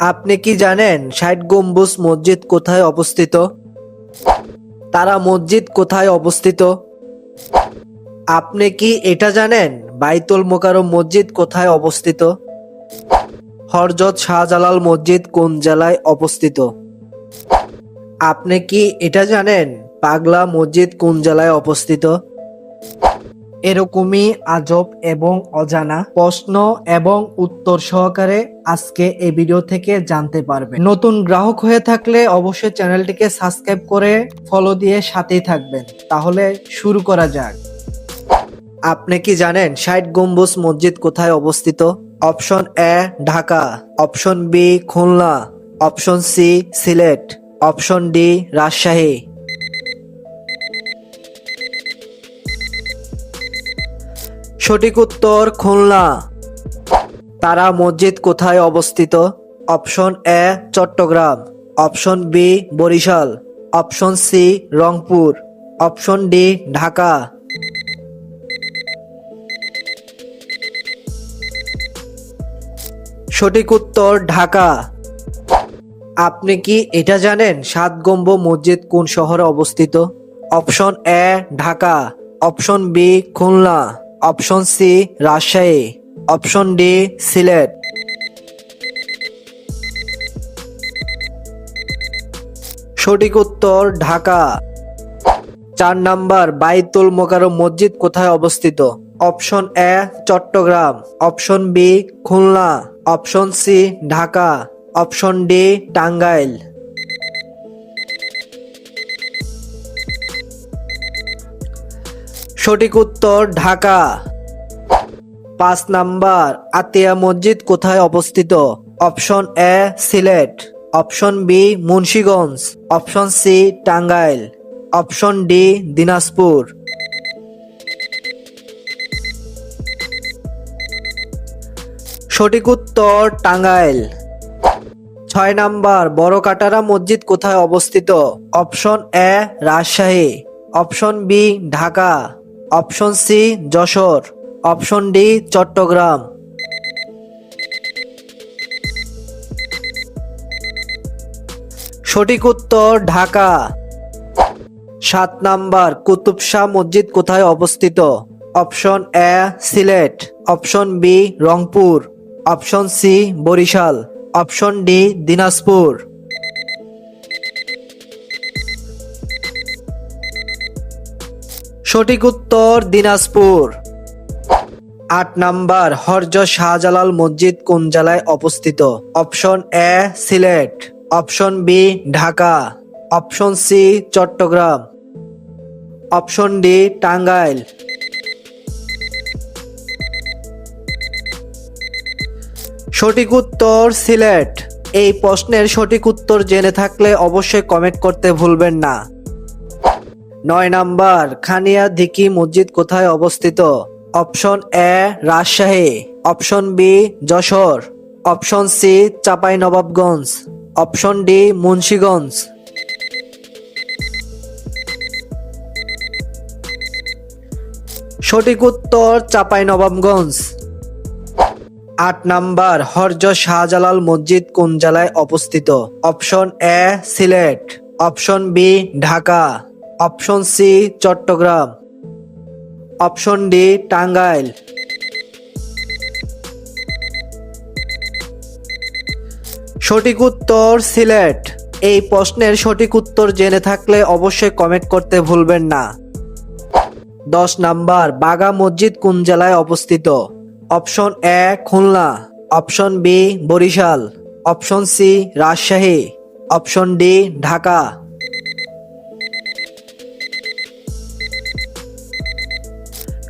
আপনি কি জানেন ষাট গম্বুজ মসজিদ কোথায় অবস্থিত? তারা মসজিদ কোথায় অবস্থিত? আপনি কি এটা জানেন বাইতুল মোকারম মসজিদ কোথায় অবস্থিত? হরজত শাহজালাল মসজিদ কোন জেলায় অবস্থিত? আপনি কি এটা জানেন পাগলা মসজিদ কোন জেলায় অবস্থিত? এরকমই আজব এবং অজানা প্রশ্ন এবং উত্তর সহকারে আজকে এই ভিডিও থেকে জানতে পারবেন। নতুন গ্রাহক হয়ে থাকলে অবশ্যই চ্যানেলটিকে সাবস্ক্রাইব করে ফলো দিয়ে সাথেই থাকবেন। তাহলে শুরু করা যাক। আপনি কি জানেন ষাট গম্বুজ মসজিদ কোথায় অবস্থিত? Option A, Dhaka. Option B, Khulna. Option C, Sylhet. Option D, Rajshahi. সঠিক উত্তর খুলনা। তারা মসজিদ কোথায় অবস্থিত? Option A, Chittagong. Option B, Barishal. Option C, Rangpur. Option D, Dhaka. সঠিক উত্তর, ঢাকা। আপনি কি এটা জানেন সাত গম্ব মসজিদ কোন শহরে অবস্থিত? Option A, Dhaka. Option B, Khulna. Option C, Rajshahi. Option D, Sylhet. সঠিক উত্তর, ঢাকা। চার নাম্বার, বাইতুল মোকারম মসজিদ কোথায় অবস্থিত? Option A, Chittagong. Option B, Khulna. Option C, Dhaka. Option D, Tangail. সঠিক উত্তর, ঢাকা। পাঁচ নাম্বার, আতিয়া মসজিদ কোথায় অবস্থিত? Option A, Sylhet. Option B, Munshiganj. Option C, Tangail. Option D, Dinajpur. সঠিক উত্তর, টাঙ্গাইল। ছয় নাম্বার বড় কাটারা মসজিদ কোথায় অবস্থিত? Option A, Rajshahi. Option B, Dhaka. Option C, Jessore. Option D, Chittagong. সঠিক উত্তর, ঢাকা। সাত নাম্বার, কুতুব শাহ মসজিদ কোথায় অবস্থিত? Option A, Sylhet. Option B, Rangpur. Option C, Barishal. Option D, Dinajpur. সঠিক উত্তর দিনাজপুর। আট নাম্বার, হরজ শাহজালাল মসজিদ কোন জেলায় অবস্থিত? Option A, Sylhet. Option B, Dhaka. Option C, Chittagong. Option D, Tangail. সঠিক উত্তর সিলেট। এই প্রশ্নের সঠিক উত্তর জেনে থাকলে অবশ্যই কমেন্ট করতে ভুলবেন না। নয় নাম্বার, খানিয়া দিকি মসজিদ কোথায় অবস্থিত? Option A, Rajshahi. Option B, Jessore. Option C Chapai Nawabganj option D, Munshiganj. সঠিক উত্তর চাপাই নবাবগঞ্জ আট নাম্বার, হরজ শাহজালাল মসজিদ কোন জেলায় অবস্থিত? Option A, Sylhet. Option B, Dhaka. Option C, Chittagong. Option D, Tangail. সঠিক উত্তর সিলেট। এই প্রশ্নের সঠিক উত্তর জেনে থাকলে অবশ্যই কমেন্ট করতে ভুলবেন না। দশ নাম্বার, বাগা মসজিদ কোন জেলায় অবস্থিত? Option A, Khulna. Option B, Barishal. Option C, Rajshahi. Option D, Dhaka.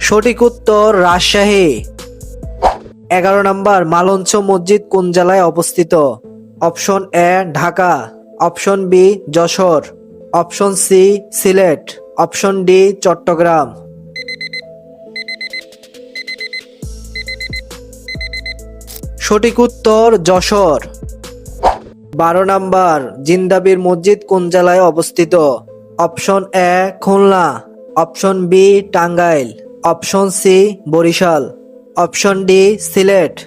সঠিক উত্তর, রাজশাহী। এগারো নম্বর, মালঞ্চ মসজিদ কোন জেলায় অবস্থিত? Option A, Dhaka. Option B, Jessore. Option C, Sylhet. Option D, Chittagong. সঠিক উত্তর, যশোর। বারো নাম্বার, জিন্দাবির মসজিদ কোন জেলায় অবস্থিত? Option A, Khulna. Option B, Tangail. Option C, Barishal. Option D, Sylhet.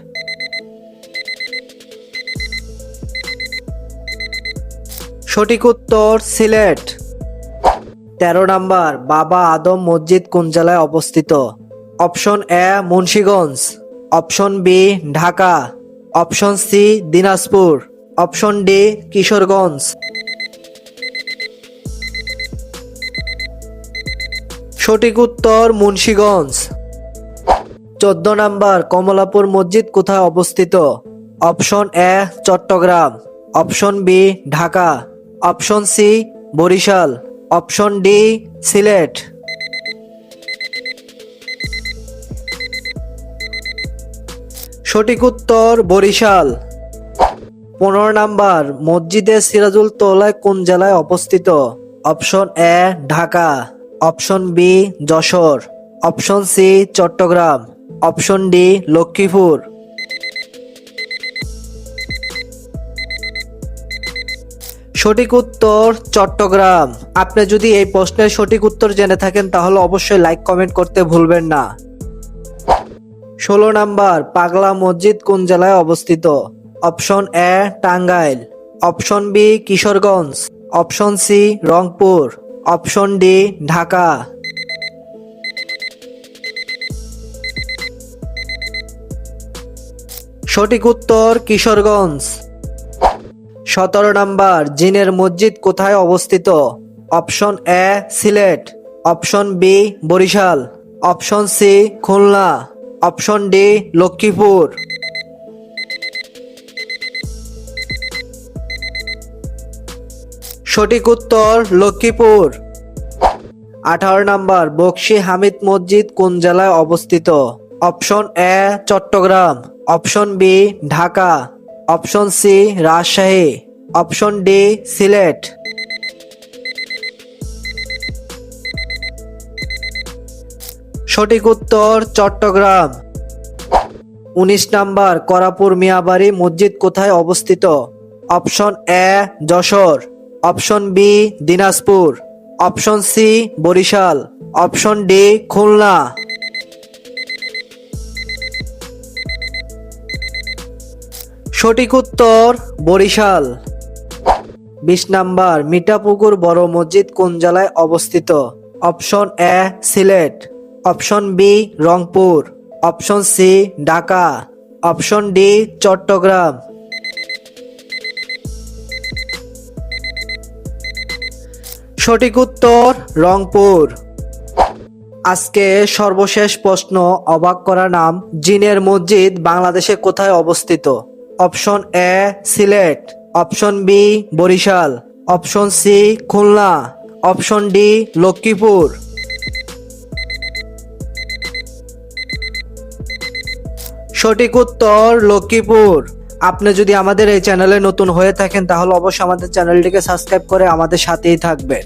সঠিক উত্তর, সিলেট। তেরো নাম্বার, বাবা আদম মসজিদ কোন জেলায় অবস্থিত? Option A, Munshiganj. Option B, Dhaka. Option C, Dinajpur. Option D, Kishoreganj. সঠিক উত্তর মুন্সিগঞ্জ। চোদ্দ নাম্বার, কমলাপুর মসজিদ কোথায় অবস্থিত? Option A, Chittagong. Option B, Dhaka. Option C, Barishal. Option D, Sylhet. সঠিক উত্তর বরিশাল। পনেরো নাম্বার, মসজিদে সিরাজুল তোলায় কোন জেলায় অবস্থিত? Option A, Dhaka. Option B, Jessore. Option C, Chittagong. Option D, Lakshmipur. সঠিক উত্তর চট্টগ্রাম। আপনি যদি এই প্রশ্নের সঠিক উত্তর জেনে থাকেন, তাহলে অবশ্যই লাইক, কমেন্ট করতে ভুলবেন না। ষোলো নাম্বার, পাগলা মসজিদ কোন জেলায় অবস্থিত? Option A, Tangail. Option B, Kishoreganj. Option C, Rangpur. Option D, Dhaka. সঠিক উত্তর কিশোরগঞ্জ। সতেরো নাম্বার, জিনের মসজিদ কোথায় অবস্থিত? Option A, Sylhet. Option B, Barishal. Option C, Khulna. Option D, Lakshmipur. সঠিক উত্তর লক্ষ্মীপুর। আঠারো নাম্বার, বক্সি হামিদ মসজিদ কোন জেলায় অবস্থিত? Option A, Chittagong. Option B, Dhaka. Option C, Rajshahi. Option D, Sylhet. সঠিক উত্তর চট্টগ্রাম। উনিশ নাম্বার, করাপুর মিয়াবাড়ি মসজিদ কোথায় অবস্থিত? Option A, Jessore. Option B, Dinajpur. Option C, Barishal. Option D, Khulna. সঠিক উত্তর, বরিশাল। বিশ নাম্বার, মিঠাপুকুর বড় মসজিদ কোন জেলায় অবস্থিত? Option A, Sylhet. Option B, Rangpur. Option C, Dhaka. Option D, Chittagong. সঠিক উত্তর রংপুর। আজকে সর্বশেষ প্রশ্ন অবাক করা নাম, জিনের মসজিদ বাংলাদেশে কোথায় অবস্থিত? Option A, Sylhet. Option B, Barishal. Option C, Khulna. Option D, Lakshmipur. সঠিক উত্তর লক্ষ্মীপুর। আপনি যদি আমাদের এই চ্যানেলে নতুন হয়ে থাকেন, তাহলে অবশ্যই আমাদের চ্যানেলটিকে সাবস্ক্রাইব করে আমাদের সাথেই থাকবেন।